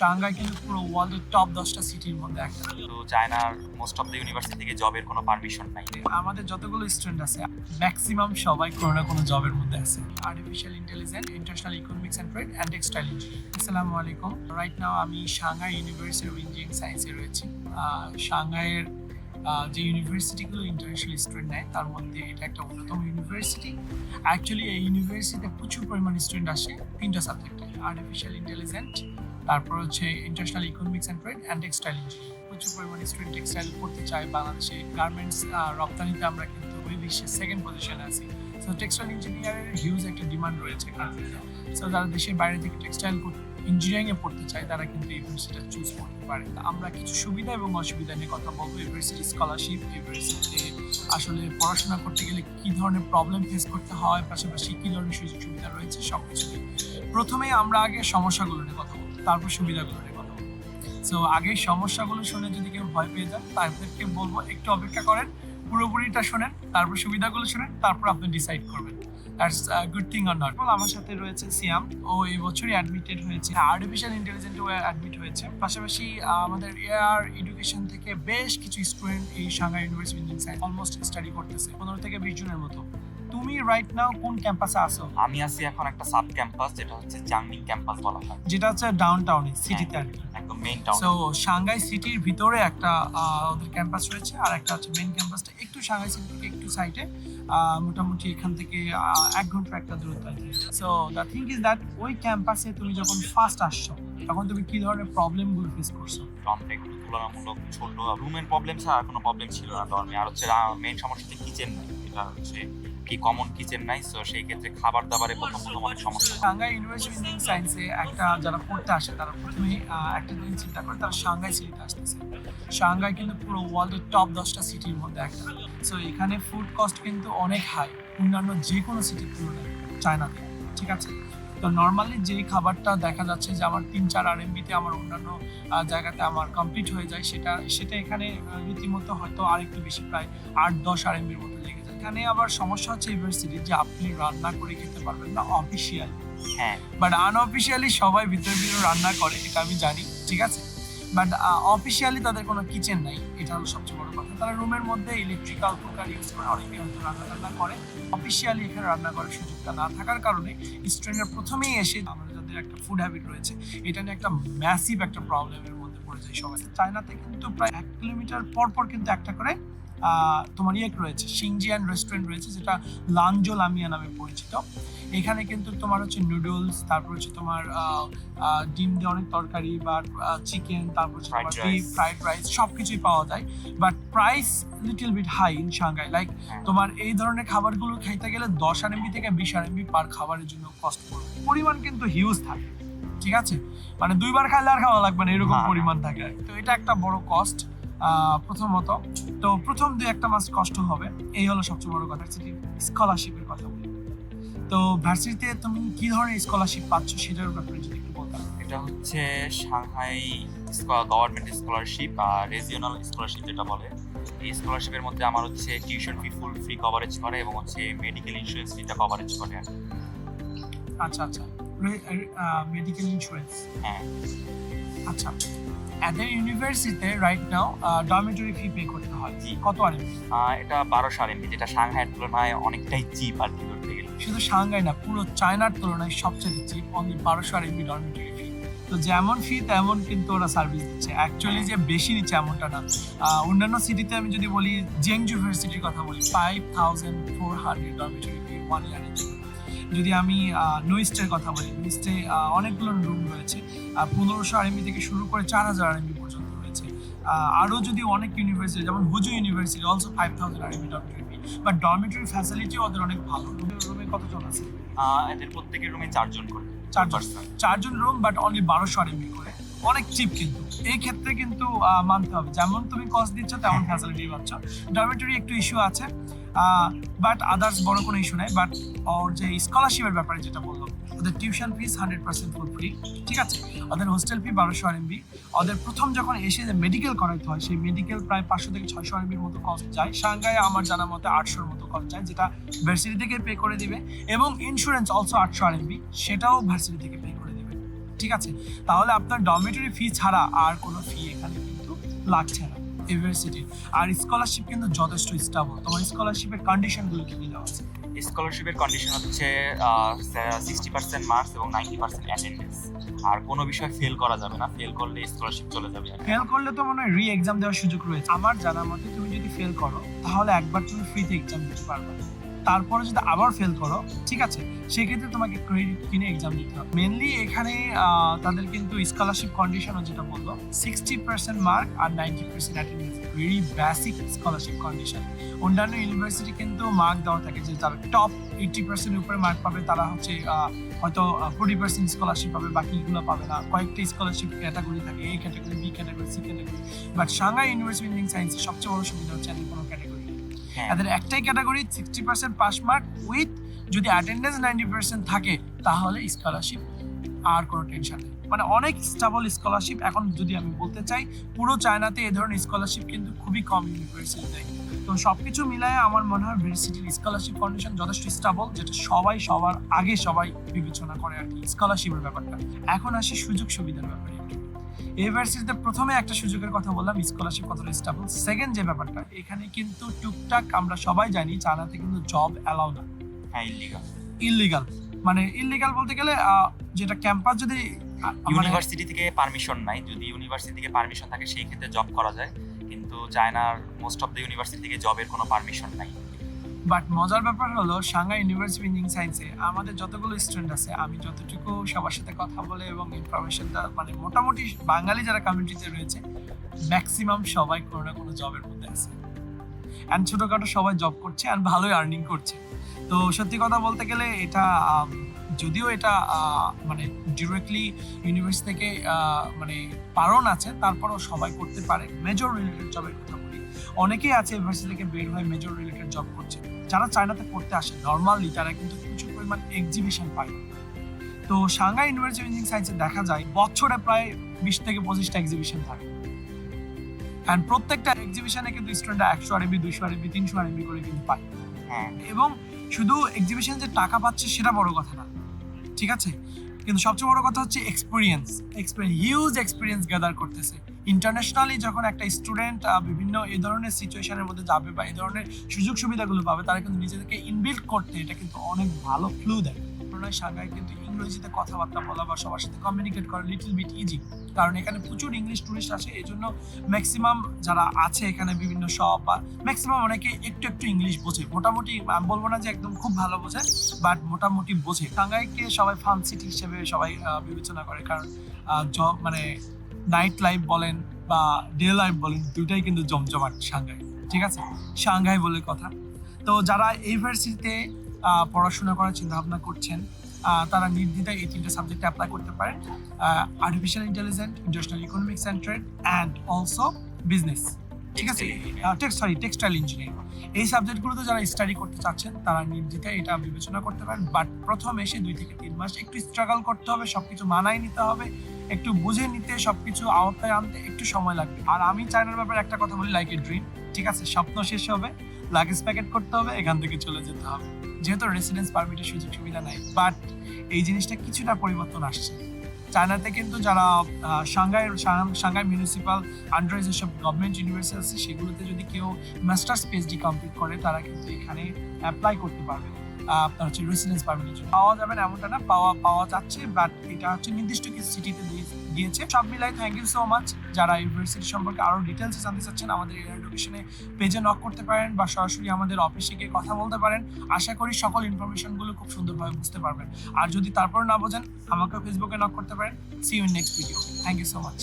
Shanghai কিন্তু পুরো ওয়ার্ল্ডের টপ দশটা সিটির মধ্যে একটা। তো চায়নার মোস্ট অফ দ্য ইউনিভার্সিটি থেকে জবের কোনো পারমিশন নাই। আমাদের যতগুলো স্টুডেন্ট আছে ম্যাক্সিমাম সবাই কোনো না কোনো জবের মধ্যে আছে। Artificial intelligence international economics and trade and textile আসসালামু আলাইকুম। রাইট নাও আমি সাংহাই ইউনিভার্সিটি অফ ইঞ্জিনিয়ারিং সায়েন্সে রয়েছি। সাংহাইয়ের যে ইউনিভার্সিটিগুলো ইন্টারন্যাশনাল স্টুডেন্ট নেয় তার মধ্যে এটা একটা অন্যতম ইউনিভার্সিটি অ্যাকচুয়ালি এই ইউনিভার্সিটিতে প্রচুর পরিমাণ স্টুডেন্ট আসে তিনটা সাবজেক্টে আর্টিফিশিয়াল ইন্টেলিজেন্ট তারপর হচ্ছে international economics and trade and textile engineering প্রচুর পরিমাণে স্টুডেন্ট টেক্সটাইল পড়তে চায় বাংলাদেশে। গার্মেন্টস রপ্তানিতে আমরা কিন্তু ওই বিশ্বের সেকেন্ড পজিশনে আছি। সো টেক্সটাইল ইঞ্জিনিয়ারের হিউজ একটা ডিমান্ড রয়েছে সো যারা দেশের বাইরে থেকে টেক্সটাইল ইঞ্জিনিয়ারিং এ পড়তে চায়, তারা কিন্তু ইউনিভার্সিটি চুজ করতে পারে। আমরা কিছু সুবিধা এবং অসুবিধা নিয়ে কথা বলব। ইউনিভার্সিটি স্কলারশিপ ইউনিভার্সিটিতে আসলে পড়াশোনা করতে গেলে কি ধরনের প্রবলেম ফেস করতে হয়, পাশাপাশি কী ধরনের সুযোগ সুবিধা রয়েছে সব কিছু প্রথমে আমরা আগে সমস্যাগুলো নিয়ে কথা তারপর সুবিধাগুলো কথা সো আগে সমস্যাগুলো শুনে যদি কেউ ভয় পেয়ে যান, তাদেরকে বলব, একটু অপেক্ষা করেন, পুরোপুরিটা শোনেন, তারপর সুবিধাগুলো শোনেন, তারপর আপনি ডিসাইড করবেন। গুড থিং অর নট আমার সাথে রয়েছে সিয়াম, ও এই বছরই অ্যাডমিটেড হয়েছে। আর্টিফিশিয়াল ইন্টেলিজেন্ট ও অ্যাডমিট হয়েছে। পাশাপাশি আমাদের এআর এডুকেশন থেকে বেশ কিছু স্টুডেন্ট এই সাংহাই ইউনিভার্সিটি অলমোস্ট স্টাডি করতেছে, পনেরো থেকে বিশ জনের মতো। তুমি রাইট নাও কোন ক্যাম্পাসে আসো আমি আছি এখন একটা সাব ক্যাম্পাস যেটা হচ্ছে জাংমিং ক্যাম্পাস বলা হয়। যেটা হচ্ছে ডাউন টাউনে সিটিতে আর কি। একদম মেইন টাউন সো সাংহাই সিটির ভিতরে একটা ওদের ক্যাম্পাস রয়েছে আর একটা হচ্ছে মেইন ক্যাম্পাসটা একটু সাংহাই সিটি থেকে একটু সাইডে মোটামুটি এখান থেকে এক ঘণ্টা একটা দূরত্ব আছে so the thing is that ওই ক্যাম্পাসে তুমি যখন ফার্স্ট আসছো তখন তুমি কি ধরনের প্রবলেমগুলো ফেস করছ? ডর্মটা একটু তুলনামূলক ছোট। রুমের প্রবলেম ছাড়া আর কোনো প্রবলেম ছিল না। ডর্মে আর হচ্ছে মেইন সমস্যা হচ্ছে কিচেন এটা হচ্ছে কি কমন কিচেন নাই সো সেই ক্ষেত্রে খাবার দাবারে প্রথম প্রথম অনেক সমস্যা। সাংহাই ইউনিভার্সিটি ইঞ্জিনিয়ারিং সায়েন্সে একটা যারা পড়তে আসে তারা প্রথমে একটা জিনিস চিন্তা করে তারা সাংহাই সিটিতে আসতেছে। সাংহাই কিন্তু পুরো ওয়ার্ল্ডের টপ দশটা সিটির মধ্যে একটা। সো এখানে ফুড কস্ট কিন্তু অনেক হাই অন্যান্য যে কোনো সিটির তুলনায় চায়নাতে ঠিক আছে? তো নর্মালি যে খাবারটা দেখা যাচ্ছে যে আমার তিন চার আর এমবিতে আমার অন্যান্য জায়গাতে আমার কমপ্লিট হয়ে যায় সেটা সেটা এখানে রীতিমতো হয়তো আরেকটু বেশি প্রায় আট দশ আর এমবির মতো লেগে এখানে আবার সমস্যা হচ্ছে ইউনিভার্সিটির যে আপনি রান্না করে খেতে পারবেন না অফিসিয়াল হ্যাঁ। বাট আনঅফিসিয়ালি সবাই ভিতরে ভিতরে রান্না করে এটা আমি জানি ঠিক আছে? বাট অফিসিয়ালি তাদের কোনো কিচেন নাই এটা হলো সবচেয়ে বড় কথা। তারা রুমের মধ্যে ইলেকট্রিক্যাল কুকার ইউজ করে অনেকে হয়তো রান্না টান্না করে। অফিসিয়ালি এখানে রান্না করার সুযোগটা না থাকার কারণে স্টুডেন্টরা প্রথমেই এসে আমাদের যাদের একটা ফুড হ্যাবিট রয়েছে এটা নিয়ে একটা ম্যাসিভ একটা প্রবলেমের মধ্যে পড়ে যায় সবাই। চায়নাতে কিন্তু প্রায় এক কিলোমিটার পর পর কিন্তু একটা করে তোমার ইয়ে রয়েছে সিংজিয়ান রেস্টুরেন্ট রয়েছে যেটা লাঞ্জো লামিয়া নামে পরিচিত। এখানে কিন্তু তোমার হচ্ছে নুডলস তারপর হচ্ছে তোমার ডিম দিয়ে অনেক তরকারি বা চিকেন তারপর হচ্ছে তোমার বিফ ফ্রাইড রাইস সব কিছুই পাওয়া যায়। But price little bit high in Shanghai like. তোমার এই ধরনের খাবারগুলো খাইতে গেলে দশ আর এমবি থেকে বিশ আর এমবি পার খাবারের জন্য কষ্ট পড়বে। পরিমাণ কিন্তু হিউজ থাকে ঠিক আছে? মানে দুইবার খাইলে আর খাওয়া লাগবে না এরকম। পরিমাণ থাকে। তো এটা একটা বড় কস্ট প্রথমত তো প্রথম দুই একটা মাস কষ্ট হবে এই হলো সবচেয়ে বড় কথা স্কলারশিপের কথা বলি। তো ভার্সিটিতে তুমি কি ধরনের স্কলারশিপ পাচ্ছ সেটার ব্যাপারে যদি একটু বলতাম এটা হচ্ছে সাংহাই গভর্নমেন্ট স্কলারশিপ আর রিজিওনাল স্কলারশিপ যেটা বলে। এই স্কলারশিপের মধ্যে আমার হচ্ছে tuition fee full free coverage করে এবং হচ্ছে মেডিকেল ইন্স্যুরেন্স ফিটা কভারেজ করে আচ্ছা আচ্ছা মেডিকেল ইন্স্যুরেন্স হ্যাঁ। আচ্ছা। এদের ইউনিভার্সিটিতে right now dormitory fee pay করতে হয়। কত আর এটা বারোশো আর এমবি যেটা সাংহাইয়ের তুলনায় অনেকটাই চিপ আর কি ধরতে গেলে। শুধু সাংহাই না পুরো চায়নার তুলনায় সবচেয়ে চিপ অনলি বারোশো আর এমবি ডরমেটরি ফি তো যেমন ফি তেমন কিন্তু ওরা সার্ভিস দিচ্ছে। অ্যাকচুয়ালি যে বেশি নিচ্ছে এমনটা না। অন্যান্য সিটিতে আমি যদি বলি জেং ইউনিভার্সিটির কথা বলি five thousand four hundred dormitory fee one ইয়ারের জন্য। যদি আমি নুইস্টের কথা বলি নুইস্টে অনেকগুলো রুম রয়েছে পনেরোশো আরএমবি থেকে শুরু করে চার হাজার আরএমবি পর্যন্ত রয়েছে। আরও যদি অনেক ইউনিভার্সিটি যেমন হুজু university also five thousand RMB dormitory বা ডরমিটরি ফ্যাসিলিটি ওদের অনেক ভালো। রুমে কতজন আছে? এদের প্রত্যেকের রুমে চারজন করে। চারজন। চারজন রুম বাট অনলি বারোশো আরএমবি করে। অনেক চিপ কিন্তু। এই ক্ষেত্রে কিন্তু মানতে হবে। যেমন তুমি কস্ট দিচ্ছ, তেমন ফ্যাসিলিটি পাচ্ছ ডরমেটরি একটু ইস্যু আছে বাট আদার্স বড় কোনো ইস্যু নাই। বাট ওর যে স্কলারশিপের ব্যাপারে যেটা বলল ওদের tuition fees hundred percent full free ঠিক আছে? ওদের হোস্টেল ফি বারোশো আরএমবি ওদের প্রথম যখন এসে যে মেডিকেল করাইতে হয়, সেই মেডিকেল প্রায় পাঁচশো থেকে ছয়শো আরএমবির মতো কস্ট যায়। সাংগায় আমার জানা মতে আটশোর মতো কস্ট যায়, যেটা ভার্সিটি থেকে পে করে দিবে। এবং ইন্স্যুরেন্স অলসো আটশো আরএমবি সেটাও ভার্সিটি থেকে পে করে ঠিক আছে? তাহলে আপনার ডরমেটরি ফি ছাড়া আর কোনো ফি এখানে কিন্তু লাগছে না ইউনিভার্সিটির আর স্কলারশিপ কিন্তু যথেষ্ট স্টেবল তোমার স্কলারশিপের কন্ডিশনগুলো কি দেওয়া আছে স্কলারশিপের কন্ডিশন হচ্ছে সিক্সটি পার্সেন্ট মার্কস এবং নাইনটি পার্সেন্ট অ্যাটেন্ডেন্স আর কোনো বিষয় ফেল করা যাবে না ফেল করলে স্কলারশিপ চলে যাবে ফেল করলে তো মনে হয় রি এক্সাম দেওয়ার সুযোগ রয়েছে। আমার জানা মতে তুমি যদি ফেল করো তাহলে একবার তুমি ফ্রিতে এক্সাম দিতে পারবে। তারপরে যদি আবার ফেল করো, ঠিক আছে? সেক্ষেত্রে তোমাকে ক্রেডিট কিনে এক্সাম দিতে হবে। মেনলি এখানে তাদের কিন্তু স্কলারশিপ কন্ডিশনও যেটা বলল সিক্সটি পার্সেন্ট মার্ক আর ninety percent attendance very basic scholarship condition অন্যান্য ইউনিভার্সিটি কিন্তু মার্ক দেওয়া থাকে যে যারা টপ এইটি পার্সেন্ট উপরে মার্ক পাবে, তারা হচ্ছে হয়তো ফোর্টি পার্সেন্ট স্কলারশিপ পাবে, বাকিগুলো পাবে না। কয়েকটা স্কলারশিপ ক্যাটাগরি থাকে A category B category C category but Shanghai university engineering সায়েন্সের সবচেয়ে বড় সুবিধা হচ্ছে কোনো ক্যাটাগরি হ্যাঁ। এদের একটাই category sixty percent pass mark with যদি অ্যাটেন্ডেন্স নাইনটি পার্সেন্ট থাকে, তাহলে স্কলারশিপ আর কোনো টেনশন নেই। মানে অনেক স্টাবল স্কলারশিপ এখন যদি আমি বলতে চাই, পুরো চায়নাতে এই ধরনের স্কলারশিপ কিন্তু খুবই কম ইউনিভার্সিটি দেয়। তো সবকিছু মিলায় আমার মনে হয় ভার্সিটির স্কলারশিপ কন্ডিশন যথেষ্ট স্টাবল যেটা সবাই সবার আগে সবাই বিবেচনা করে আর কি স্কলারশিপের ব্যাপারটা। এখন আসি সুযোগ সুবিধার ব্যাপারে। একটু। ইউনিভার্সিটিতে প্রথমে একটা সুযোগের কথা বললাম স্কলারশিপ কতটা স্টেবল সেকেন্ড যে ব্যাপারটা এখানে কিন্তু টুকটাক আমরা সবাই জানি চায়নাতে কিন্তু জব অ্যালাউ না। হ্যাঁ ইলিগাল ইলিগাল মানে ইলিগাল বলতে গেলে যেটা ক্যাম্পাস যদি মানে ইউনিভার্সিটি থেকে পারমিশন নাই। যদি ইউনিভার্সিটি থেকে পারমিশন থাকে সেই ক্ষেত্রে জব করা যায়। কিন্তু চায়নার মোস্ট অফ দ্য ইউনিভার্সিটি থেকে জবের কোনো পারমিশন নাই। বাট মজার ব্যাপার হলো, সাংহাই ইউনিভার্সিটি ইঞ্জিনিয়ারিং সায়েন্সে আমাদের যতগুলো স্টুডেন্ট আছে, আমি যতটুকু সবার সাথে কথা বলে এবং ইনফরমেশনটা মানে মোটামুটি বাঙালি যারা কমিউনিটিতে রয়েছে ম্যাক্সিমাম সবাই কোনো না কোনো জবের মধ্যে আছে। অ্যান্ড ছোটোখাটো সবাই জব করছে অ্যান্ড ভালোই আর্নিং করছে। তো সত্যি কথা বলতে গেলে এটা যদিও এটা মানে ডিরেক্টলি ইউনিভার্সিটি থেকে মানে বারণ আছে, তারপরও সবাই করতে পারে। মেজর রিলেটেড জবের কথা বলি। অনেকেই আছে ইউনিভার্সিটি থেকে বের হয়ে মেজর রিলেটেড জব করছে। যারা চায়নাতে পড়তে আসে নর্মালি তারা কিন্তু প্রচুর পরিমাণ এক্সিবিশন পায়। তো সাংহাই ইউনিভার্সিটি ইঞ্জিনিয়ারিং সায়েন্সে দেখা যায় বছরে প্রায় বিশ থেকে পঁচিশটা এক্সিবিশন থাকে। অ্যান্ড প্রত্যেকটা এক্সিবিশনে কিন্তু স্টুডেন্টরা একশো আরবি দুইশো আরবি তিনশো আরবি করে কিন্তু পায়। হ্যাঁ। এবং শুধু এক্সিবিশন যে টাকা পাচ্ছে সেটা বড় কথা না। ঠিক আছে? কিন্তু সবচেয়ে বড় কথা হচ্ছে experience experience huge experience gather করতেছে। ইন্টারন্যাশনালি যখন একটা স্টুডেন্ট বিভিন্ন এই ধরনের সিচুয়েশনের মধ্যে যাবে বা এই ধরনের সুযোগ সুবিধাগুলো পাবে, তারা কিন্তু নিজেদেরকে ইনবিল্ড করতে এটা কিন্তু অনেক ভালো ফ্লু দেয়। তুলনায় সাংঘাই কিন্তু ইংরেজিতে কথাবার্তা বলা বা সবার সাথে কমিউনিকেট করা লিটল বিট ইজি কারণ এখানে প্রচুর ইংলিশ টুরিস্ট আসে এই জন্য ম্যাক্সিমাম যারা আছে এখানে বিভিন্ন শপ বা ম্যাক্সিমাম অনেকে একটু একটু ইংলিশ বোঝে। মোটামুটি আমি বলব না যে একদম খুব ভালো বোঝে বাট মোটামুটি বোঝে। সাংঘাইকে সবাই ফান সিটি হিসেবে সবাই বিবেচনা করে, কারণ জব মানে নাইট লাইফ বলেন বা ডে লাইফ বলেন দুইটাই কিন্তু জমজমাট সাংঘাই ঠিক আছে? সাংঘাই বলে কথা। তো যারা ইউনিভার্সিটিতে পড়াশোনা করার চিন্তা ভাবনা করছেন তারা নির্দ্বিধায় এই তিনটে সাবজেক্টে অ্যাপ্লাই করতে পারেন। Artificial intelligent international economics and trade and also business ঠিক আছে? টেক্স সরি টেক্সটাইল ইঞ্জিনিয়ারিং এই সাবজেক্টগুলোতে যারা স্টাডি করতে চাচ্ছেন তারা নির্দ্বিধায় এটা বিবেচনা করতে পারেন বাট প্রথম এসে দুই থেকে তিন মাস একটু স্ট্রাগল করতে হবে সব কিছু মানায় নিতে হবে একটু বুঝে নিতে, সবকিছু আওতায় আনতে একটু সময় লাগবে। আর আমি চায়নার ব্যাপারে একটা কথা বলি লাইক এ ড্রিম ঠিক আছে? স্বপ্ন শেষ হবে লাগেজ প্যাকেট করতে হবে, এখান থেকে চলে যেতে হবে। যেহেতু রেসিডেন্স পারমিটের সুযোগ সুবিধা নাই বাট এই জিনিসটা কিছুটা পরিবর্তন আসছে। চায়নাতে কিন্তু যারা সাংঘাই সাংঘাই মিউনিসিপাল আন্ডারে যেসব গভর্নমেন্ট ইউনিভার্সিটি আছে, সেগুলোতে যদি কেউ মাস্টার্স পিএইচডি কমপ্লিট করে, তারা কিন্তু এখানে অ্যাপ্লাই করতে পারবে আপনার হচ্ছে রেসিডেন্স পারমিটের জন্য। পাওয়া যাবে না এমনটা না, পাওয়া পাওয়া যাচ্ছে বাট এটা হচ্ছে নির্দিষ্ট কিছু সিটিতে দিয়েছে সব মিলাই থ্যাংক ইউ সো মাচ যারা ইউনিভার্সিটি সম্পর্কে আরও ডিটেলস জানতে চাচ্ছেন, আমাদের এয়ার এডুকেশনে পেজে নক করতে পারেন বা সরাসরি আমাদের অফিসে গিয়ে কথা বলতে পারেন। আশা করি সকল ইনফরমেশনগুলো খুব সুন্দরভাবে বুঝতে পারবেন। আর যদি তারপর না বোঝেন, আমাকেও ফেসবুকে নক করতে পারেন। See you next video thank you so much